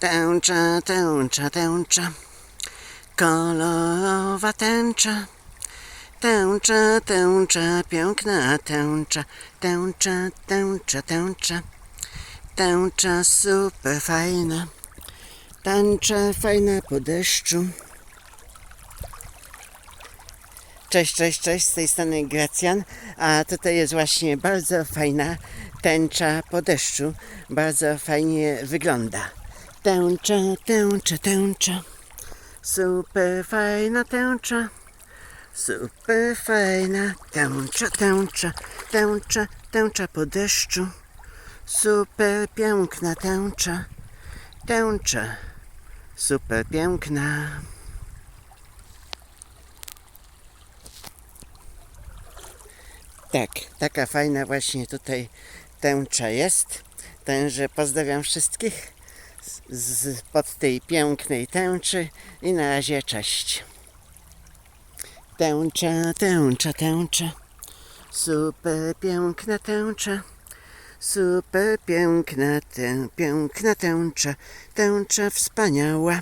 Tęcza, tęcza, tęcza, kolorowa tęcza. Tęcza, tęcza, piękna tęcza, tęcza, tęcza, tęcza. Tęcza super fajna, tęcza fajna po deszczu. Cześć, cześć, cześć, z tej strony Gracjan, a tutaj jest właśnie bardzo fajna tęcza po deszczu, bardzo fajnie wygląda. Tęcza, tęcza, tęcza, super fajna tęcza, super fajna tęcza, tęcza, tęcza, tęcza po deszczu, super piękna tęcza, tęcza, super piękna. Tak, taka fajna właśnie tutaj tęcza jest. Także pozdrawiam wszystkich z, z, pod tej pięknej tęczy i na razie cześć. Tęcza, tęcza, tęcza. Super piękna tęcza. Super piękna, tę, piękna tęcza. Tęcza wspaniała.